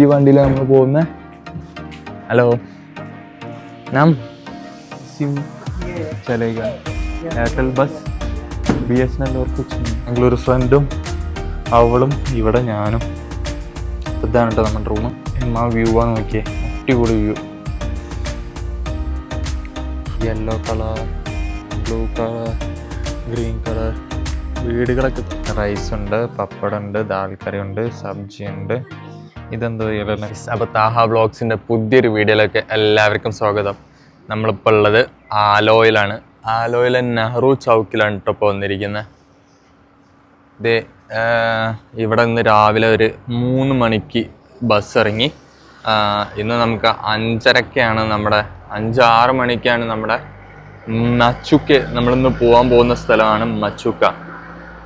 ഈ വണ്ടിയിൽ നമ്മൾ പോകുന്ന? ഹലോ നാം സിം ചലേക. Airtel bus B S N L or ഞങ്ങളൊരു ഫ്രണ്ടും അവളും ഇവിടെ ഞാനും. ഇതാണ് കേട്ടോ നമ്മുടെ റൂം ആ വ്യൂ ആണ് നോക്കിയേ. അടിപൊളി view yellow colour blue colour green colour വീടുകളൊക്കെ റൈസ് ഉണ്ട് പപ്പടം ഉണ്ട് ദാൽ കറി ഉണ്ട് സബ്ജി ഉണ്ട് ഇതെന്തോ അപ്പോൾ താഹ ബ്ലോഗ്സിന്റെ പുതിയൊരു വീഡിയോയിലേക്ക് എല്ലാവർക്കും സ്വാഗതം. നമ്മളിപ്പോൾ ഉള്ളത് ആലോയിലാണ്. ആലോയിലെ നെഹ്റു ചൗക്കിലാണ് കേട്ടോ ഇപ്പോൾ വന്നിരിക്കുന്നത് ഇവിടെ നിന്ന് രാവിലെ ഒരു മൂന്ന് മണിക്ക് ബസ് ഇറങ്ങി. ഇന്ന് നമുക്ക് അഞ്ചരക്കാണ് നമ്മുടെ അഞ്ചാറ് മണിക്കാണ് നമ്മുടെ മച്ചുക്ക്. നമ്മളിന്ന് പോകാൻ പോകുന്ന സ്ഥലമാണ് മച്ചുക്ക.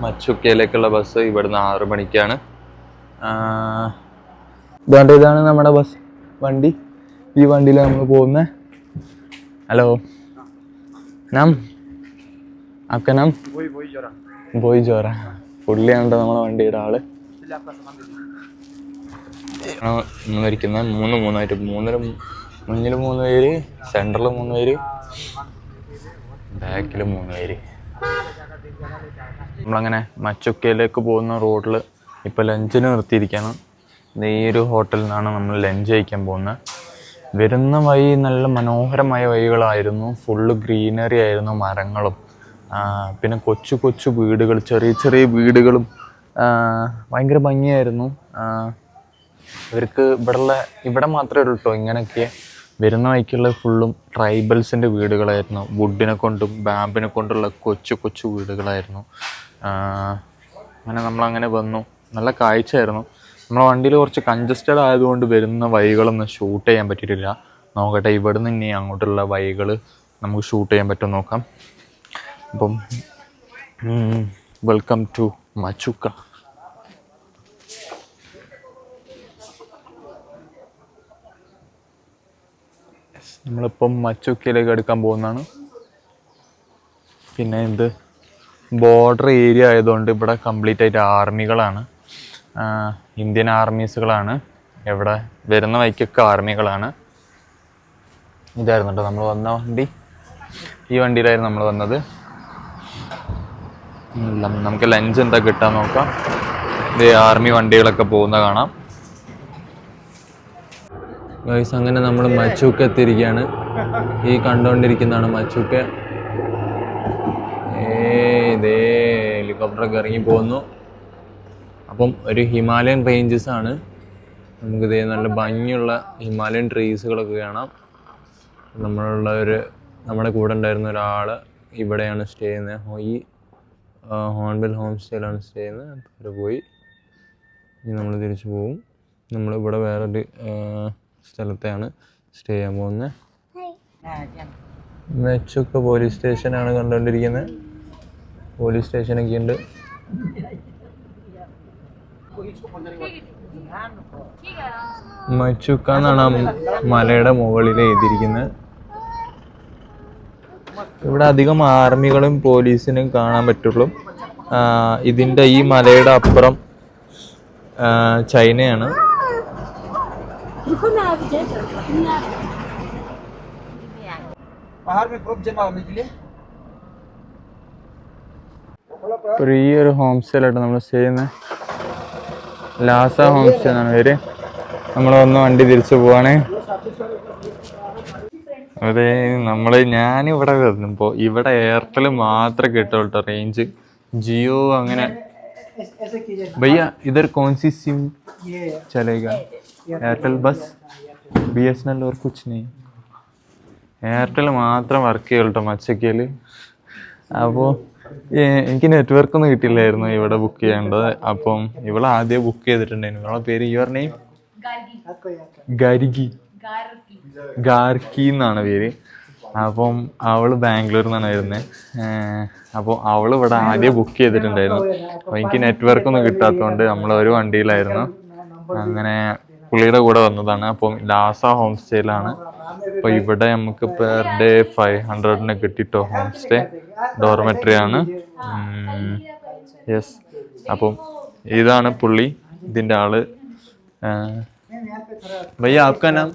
മച്ചുക്കയിലേക്കുള്ള ബസ് ഇവിടുന്ന് ആറ് മണിക്കാണ്. ഇതാണ്ട് ഇതാണ് നമ്മുടെ ബസ് വണ്ടി. ഈ വണ്ടിയിൽ നമ്മൾ പോകുന്ന. ഹലോ നാം. അക്ക നാം ബോയ് ജോറ പുള്ളിയാണ്ടോ നമ്മുടെ വണ്ടിയുടെ ആൾ. ഇരിക്കുന്നത് മൂന്ന് മൂന്നായിട്ട് മൂന്നര മുന്നിൽ മൂന്ന് പേര് സെന്ററിൽ മൂന്ന് പേര് ബാക്കിൽ മൂന്ന് പേര്. നമ്മളങ്ങനെ മച്ചൊക്കയിലേക്ക് പോകുന്ന റോഡിൽ ഇപ്പോൾ ലഞ്ചിന് നിർത്തിയിരിക്കണം. ഈ ഒരു ഹോട്ടലിൽ നിന്നാണ് നമ്മൾ ലഞ്ച് കഴിക്കാൻ പോകുന്നത്. വരുന്ന വഴി നല്ല മനോഹരമായ വഴികളായിരുന്നു. ഫുള്ള് ഗ്രീനറി ആയിരുന്നു മരങ്ങളും. പിന്നെ കൊച്ചു കൊച്ചു വീടുകൾ ചെറിയ ചെറിയ വീടുകളും ഭയങ്കര ഭംഗിയായിരുന്നു. ഇവർക്ക് ഇവിടെയുള്ള ഇവിടെ മാത്രമേ ഉള്ളൂ കേട്ടോ ഇങ്ങനെയൊക്കെ വരുന്ന വഴിക്കുള്ള ഫുള്ളും ട്രൈബൽസിന്റെ വീടുകളായിരുന്നു. വുഡിനെ കൊണ്ടും ബാമ്പിനെ കൊണ്ടുള്ള കൊച്ചു കൊച്ചു വീടുകളായിരുന്നു. അങ്ങനെ നമ്മളങ്ങനെ വന്നു. നല്ല കാഴ്ചയായിരുന്നു. നമ്മളെ വണ്ടിയിൽ കുറച്ച് കൺജസ്റ്റഡ് ആയതുകൊണ്ട് വരുന്ന വഴികളൊന്നും ഷൂട്ട് ചെയ്യാൻ പറ്റിയിട്ടില്ല. നോക്കട്ടെ ഇവിടെ നിന്ന് ഇനി അങ്ങോട്ടുള്ള വഴികൾ നമുക്ക് ഷൂട്ട് ചെയ്യാൻ പറ്റും നോക്കാം. അപ്പം വെൽക്കം ടു മച്ചുക്ക നമ്മളിപ്പം മച്ചുക്കയിലേക്ക് എടുക്കാൻ പോകുന്നതാണ്. പിന്നെ ഇത് ബോർഡർ ഏരിയ ആയതുകൊണ്ട് ഇവിടെ കംപ്ലീറ്റ് ആയിട്ട് ആർമികളാണ് ഇന്ത്യൻ ആർമീസുകളാണ്. എവിടെ വരുന്ന വഴിക്കൊക്കെ ആർമികളാണ്. ഇതായിരുന്നു കേട്ടോ നമ്മൾ വന്ന വണ്ടി. ഈ വണ്ടിയിലായിരുന്നു നമ്മൾ വന്നത്. നമുക്ക് ലഞ്ച് എന്താ കിട്ടാൻ നോക്കാം. ഇത് ആർമി വണ്ടികളൊക്കെ പോകുന്ന കാണാം. ഗൈസ് അങ്ങനെ നമ്മൾ മച്ചൂക്ക് എത്തിയിരിക്കുകയാണ് ഈ കണ്ടുകൊണ്ടിരിക്കുന്നതാണ് മച്ചൂക്ക്. ഏ ഇതേ ഹെലികോപ്റ്ററൊക്കെ ഇറങ്ങി പോകുന്നു. അപ്പം ഒരു ഹിമാലയൻ റേഞ്ചസ് ആണ്. നമുക്ക് ഇതേ നല്ല ഭംഗിയുള്ള ഹിമാലയൻ ട്രീസുകളൊക്കെ കാണാം. നമ്മളുള്ള ഒരു നമ്മുടെ കൂടെ ഉണ്ടായിരുന്ന ഒരാൾ ഇവിടെയാണ് സ്റ്റേ ചെയ്യുന്നത്. ഈ ഹോൺബിൽ ഹോം സ്റ്റേയിലാണ് സ്റ്റേ ചെയ്യുന്നത്. അപ്പോൾ പോയി. ഇനി നമ്മൾ തിരിച്ചു പോകും നമ്മൾ ഇവിടെ വേറൊരു സ്ഥലത്തെയാണ് സ്റ്റേ ചെയ്യാൻ പോകുന്നത്. മെച്ചൊക്കെ പോലീസ് സ്റ്റേഷനാണ് കണ്ടുകൊണ്ടിരിക്കുന്നത്. പോലീസ് സ്റ്റേഷനൊക്കെ ഉണ്ട് മച്ചുക്കാന്നാണ് മലയുടെ മുകളിൽ എഴുതിയിരിക്കുന്നത്. ഇവിടെ അധികം ആർമികളും പോലീസിനും കാണാൻ പറ്റുള്ളൂ. ഇതിന്റെ ഈ മലയുടെ അപ്പുറം ചൈനയാണ്. ഒരു ഈ ഒരു ഹോം സ്റ്റേലായിട്ട് നമ്മൾ ചെയ്യുന്നത് ലാസ ഹോംസ് എന്നാണ് പേര്. നമ്മൾ വന്ന് വണ്ടി തിരിച്ചു പോവാണ്. അതെ നമ്മൾ ഞാനിവിടെ വരുമ്പോൾ ഇവിടെ എയർടെൽ മാത്രം കിട്ടുള്ളൂ റേഞ്ച് ജിയോ അങ്ങനെ. ഭയ്യ ഇതൊരു കോൺസി സിം ചലേഗ Airtel bus. B S N L or Airtel മാത്രം വർക്ക് ചെയ്യുള്ളൂ മച്ചക്കയിൽ അപ്പോൾ എനിക്ക് നെറ്റ്വർക്ക് ഒന്നും കിട്ടിയില്ലായിരുന്നു ഇവിടെ ബുക്ക് ചെയ്യേണ്ടത്. അപ്പം ഇവിടെ ആദ്യം ബുക്ക് ചെയ്തിട്ടുണ്ടായിരുന്നു. ഇവളെ പേര് യുവർ നെയിം ഗാരികി ഗാർക്കി എന്നാണ് പേര്. അപ്പം അവൾ ബാംഗ്ലൂർ നിന്നാണ് വരുന്നത് അപ്പോൾ അവൾ ഇവിടെ ആദ്യം ബുക്ക് ചെയ്തിട്ടുണ്ടായിരുന്നു. അപ്പോൾ എനിക്ക് നെറ്റ്വർക്ക് ഒന്നും കിട്ടാത്തതുകൊണ്ട് നമ്മൾ ഒരു വണ്ടിയിലായിരുന്നു. അങ്ങനെ പുള്ളിയുടെ കൂടെ വന്നതാണ്. അപ്പം ലാസ ഹോം സ്റ്റേയിലാണ് അപ്പോൾ ഇവിടെ നമുക്ക് പെർ ഡേ ഫൈവ് ഹൺഡ്രഡിന് കിട്ടിയിട്ടോ ഹോം സ്റ്റേ ഡോർമെട്രി ആണ്. യെസ് അപ്പം ഇതാണ് പുള്ളി. ഇതിന്റെ ആൾ. ഭയ്യ ആപ്കാ നാം?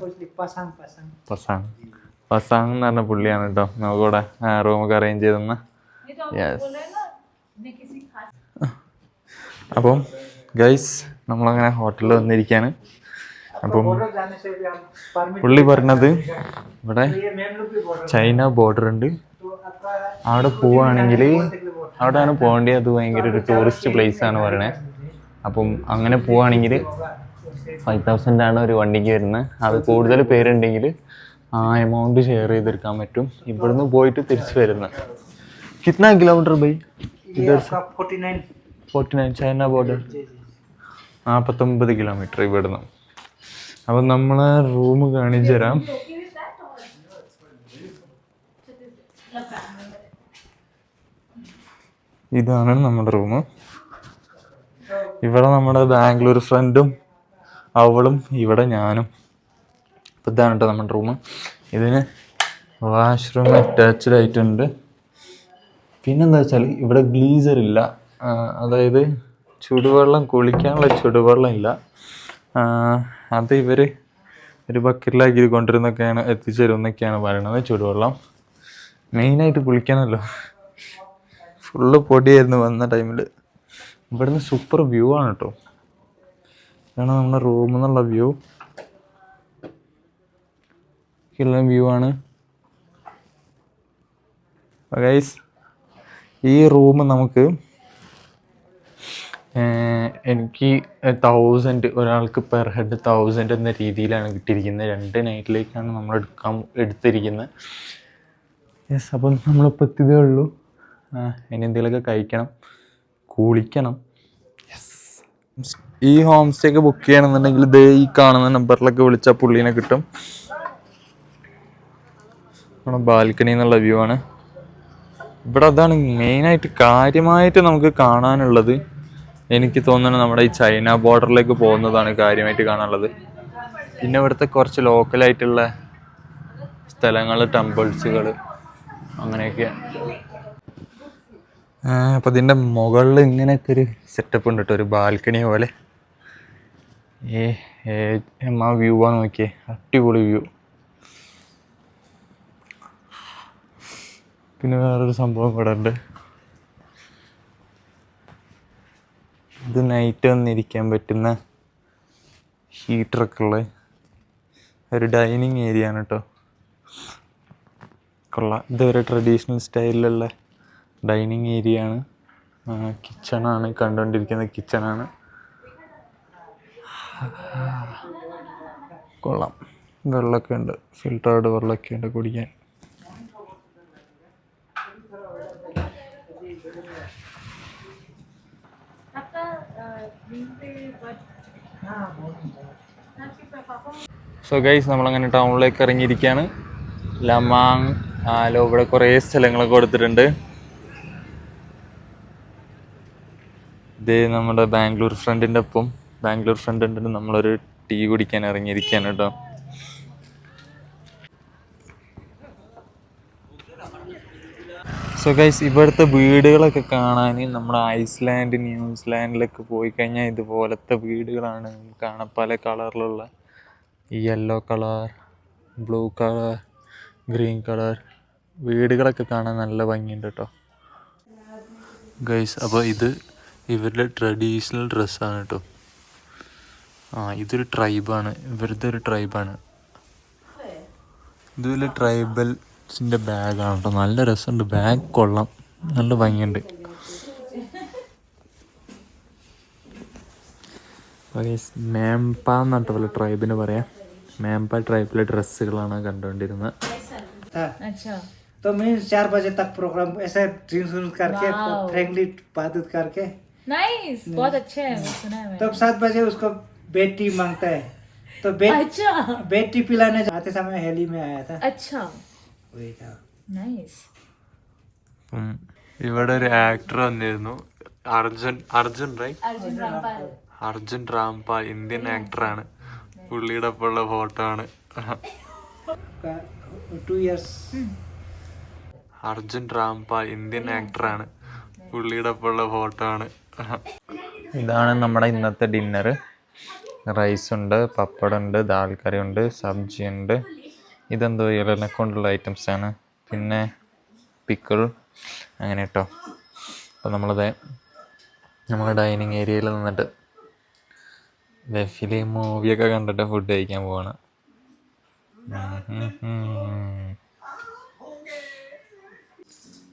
പസാങ്. പസാങ് എന്ന് പറഞ്ഞ പുള്ളിയാണ് കേട്ടോ. നമുക്കിവിടെ റൂമൊക്കെ അറേഞ്ച് ചെയ്തെന്ന്. യെസ് അപ്പം ഗൈസ് നമ്മളങ്ങനെ ഹോട്ടലിൽ വന്നിരിക്കുകയാണ് അപ്പം പുള്ളി പറഞ്ഞത് ഇവിടെ ചൈന ബോർഡർ ഉണ്ട്. അവിടെ പോവുകയാണെങ്കിൽ അവിടെയാണ് പോകേണ്ടത്. അത് ഭയങ്കര ഒരു ടൂറിസ്റ്റ് പ്ലേസ് ആണ് പറയണേ. അപ്പം അങ്ങനെ പോവുകയാണെങ്കിൽ ഫൈവ് തൗസൻഡ് ആണ് ഒരു വണ്ടിക്ക് വരുന്നത്. അത് കൂടുതൽ പേരുണ്ടെങ്കിൽ ആ എമൗണ്ട് ഷെയർ ചെയ്തെടുക്കാൻ പറ്റും. ഇവിടുന്ന് പോയിട്ട് തിരിച്ചു വരുന്നത്. കിतना kilometre by? Forty nine forty nine forty nine നാൽപ്പത്തൊമ്പത് കിലോമീറ്റർ ഇവിടുന്ന്. അപ്പം നമ്മളെ റൂം കാണിച്ചു തരാം. ഇതാണ് നമ്മുടെ റൂം. ഇവിടെ നമ്മുടെ ബാംഗ്ലൂർ ഫ്രണ്ടും അവളും ഇവിടെ ഞാനും. അപ്പം ഇതാണ് കേട്ടോ നമ്മുടെ റൂം. ഇതിന് വാഷ്റൂം അറ്റാച്ച്ഡ് ആയിട്ടുണ്ട്. പിന്നെന്താ വെച്ചാൽ ഇവിടെ ഗ്ലീസർ ഇല്ല അതായത് ചുടുവെള്ളം കുളിക്കാനുള്ള ചുടുവെള്ളം ഇല്ല. അത് ഇവർ ഒരു ബക്കറ്റിലാക്കി കൊണ്ടുവരുന്നൊക്കെയാണ് എത്തിച്ചു തരുമെന്നൊക്കെയാണ് പറയണത് ചൂടുവെള്ളം മെയിനായിട്ട് കുളിക്കാനല്ലോ. ഫുള്ള് പൊടിയായിരുന്നു വന്ന ടൈമിൽ ഇവിടുന്ന് സൂപ്പർ വ്യൂ ആണ് കേട്ടോ ഇതാണ് നമ്മുടെ റൂമിൽ നിന്നുള്ള വ്യൂ ഉള്ള വ്യൂ ആണ്. ഈ റൂം നമുക്ക് എനിക്ക് തൗസൻഡ് ഒരാൾക്ക് പെർ ഹെഡ് തൗസൻഡ് എന്ന രീതിയിലാണ് കിട്ടിയിരിക്കുന്നത്. രണ്ട് നൈറ്റിലേക്കാണ് നമ്മൾ എടുക്കാൻ എടുത്തിരിക്കുന്നത്. യെസ് അപ്പം നമ്മളിപ്പോൾ എത്തിയതേ ഉള്ളൂ. ഇനി എന്തെങ്കിലുമൊക്കെ കഴിക്കണം കുളിക്കണം. യെസ് ഈ ഹോം സ്റ്റേ ഒക്കെ ബുക്ക് ചെയ്യണമെന്നുണ്ടെങ്കിൽ ദേ ഈ കാണുന്ന നമ്പറിലൊക്കെ വിളിച്ചാൽ പുള്ളീനെ കിട്ടും. നമ്മുടെ ബാൽക്കണി എന്നുള്ള വ്യൂ ആണ്. ഇവിടെ അതാണ് മെയിനായിട്ട് കാര്യമായിട്ട് നമുക്ക് കാണാനുള്ളത്. എനിക്ക് തോന്നുന്നത് നമ്മുടെ ഈ ചൈന ബോർഡറിലേക്ക് പോകുന്നതാണ് കാര്യമായിട്ട് കാണാനുള്ളത്. പിന്നെ ഇവിടുത്തെ കുറച്ച് ലോക്കലായിട്ടുള്ള സ്ഥലങ്ങൾ ടെമ്പിൾസുകൾ അങ്ങനെയൊക്കെ. അപ്പം ഇതിന്റെ മുകളിൽ ഇങ്ങനെയൊക്കെ ഒരു സെറ്റപ്പ് ഉണ്ട് കേട്ടോ ഒരു ബാൽക്കണി പോലെ. ഏ ആ വ്യൂ ആ നോക്കിയേ അടിപൊളി വ്യൂ പിന്നെ വേറൊരു സംഭവം ഇവിടെ ഉണ്ട്. ഇത് നൈറ്റ് വന്നിരിക്കാൻ പറ്റുന്ന ഹീറ്ററൊക്കെ ഉള്ള ഒരു ഡൈനിങ് ഏരിയ ആണ് കേട്ടോ കൊള്ളാം. ഇതൊരു ട്രഡീഷണൽ സ്റ്റൈലിലുള്ള ഡൈനിങ് ഏരിയ ആണ്. കിച്ചണാണ് കണ്ടുകൊണ്ടിരിക്കുന്ന കിച്ചണാണ് കൊള്ളാം. വെള്ളമൊക്കെ ഉണ്ട്. ഫിൽട്ടേർഡ് വെള്ളമൊക്കെ ഉണ്ട് കുടിക്കാൻ. സോ ഗൈസ് നമ്മളങ്ങനെ ടൗണിലേക്ക് ഇറങ്ങിയിരിക്കുകയാണ്. ലമാങ് ആലോ ഇവിടെ കുറേ സ്ഥലങ്ങളൊക്കെ കൊടുത്തിട്ടുണ്ട്. ഇത് നമ്മുടെ ബാംഗ്ലൂർ ഫ്രണ്ടിന്റെ ഒപ്പം. ബാംഗ്ലൂർ ഫ്രണ്ടിന്റെ നമ്മളൊരു ടീ കുടിക്കാൻ ഇറങ്ങിയിരിക്കുകയാണ് കേട്ടോ. സോ ഗൈസ് ഇവിടുത്തെ വീടുകളൊക്കെ കാണാൻ നമ്മുടെ ഐസ്ലാൻഡ് ന്യൂസിലാൻഡിലൊക്കെ പോയി കഴിഞ്ഞാൽ ഇതുപോലത്തെ വീടുകളാണ് കാണാൻ പല കളറിലുള്ള. Yellow colour blue colour green colour വീടുകളൊക്കെ കാണാൻ നല്ല ഭംഗിയുണ്ട് കേട്ടോ. ഗൈസ് അപ്പോൾ ഇത് ഇവരുടെ ട്രഡീഷണൽ ഡ്രസ്സാണ് കേട്ടോ. ആ ഇതൊരു ട്രൈബാണ് ഇവരുടെ ഒരു ട്രൈബാണ് ഇതൊരു ട്രൈബൽസിൻ്റെ ബാഗാണ് കേട്ടോ നല്ല രസമുണ്ട് ബാഗ് കൊള്ളാം നല്ല ഭംഗിയുണ്ട് മേംപ എന്നിട്ട് പോലെ ട്രൈബിന് പറയാം മേംപ ട്രൈബിലെ ഡ്രസ്സുകളാണ് കണ്ടുകൊണ്ടിരുന്നത് था अच्छा तो मीन्स चार बजे तक प्रोग्राम ऐसा ड्रिंक्स व्रिंक्स करके Wow. फ्रेंकली बात उत करके नाइस बहुत अच्छे है वो सुना है मैंने तब सात बजे उसको बेड टी मांगता है तो बेड अच्छा बेड टी पिलाने जाते समय हेली में आया था अच्छा वही था नाइस ഉം. ഇവിടെ ഒരു ആക്ടർ വന്നിരുന്നു. അർജുൻ അർജുൻ അർജുൻ റാംപ ഇന്ത്യൻ ആക്ടറാണ് പുള്ളിയുടെ ഒപ്പമുള്ള ഫോട്ടോ ആണ്. അർജുൻ റാംപ ഇന്ത്യൻ ആക്ടറാണ് പുള്ളിയുടെ ഒപ്പമുള്ള ഫോട്ടോ ആണ്. ഇതാണ് നമ്മുടെ ഇന്നത്തെ ഡിന്നർ റൈസ് ഉണ്ട് പപ്പടം ഉണ്ട് ദാൽക്കറി ഉണ്ട് സബ്ജി ഉണ്ട് ഇതെന്തോ ഇലനെ കൊണ്ടുള്ള ഐറ്റംസ് ആണ് പിന്നെ പിക്കിൾ അങ്ങനെ കേട്ടോ അപ്പോൾ നമ്മളത് നമ്മളെ ഡൈനിങ് ഏരിയയിൽ നിന്നിട്ട് വെഫിലി മൂവിയൊക്കെ കണ്ടിട്ട് ഫുഡ് കഴിക്കാൻ പോവാണ്.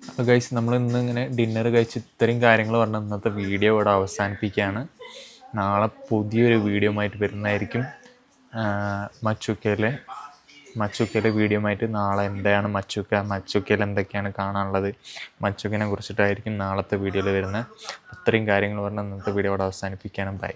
അപ്പോൾ ഗൈസ് നമ്മൾ ഇന്ന് ഇങ്ങനെ ഡിന്നർ കഴിച്ച് ഇത്രയും കാര്യങ്ങൾ പറഞ്ഞ ഇന്നത്തെ വീഡിയോ ഇവിടെ അവസാനിപ്പിക്കുകയാണ്. നാളെ പുതിയൊരു വീഡിയോ ആയിട്ട് വരുന്നതായിരിക്കും മച്ചുക്കയിലെ മച്ചുക്കയിലെ വീഡിയോ ആയിട്ട് നാളെ എന്താണ് മച്ചുക്ക? മച്ചുക്കയിൽ എന്തൊക്കെയാണ് കാണാനുള്ളത്? മച്ചുക്കിനെ കുറിച്ചിട്ടായിരിക്കും നാളത്തെ വീഡിയോയിൽ വരുന്നത്. അത്രയും കാര്യങ്ങൾ പറഞ്ഞ് ഇന്നത്തെ വീഡിയോ അവിടെ അവസാനിപ്പിക്കാനും ബൈ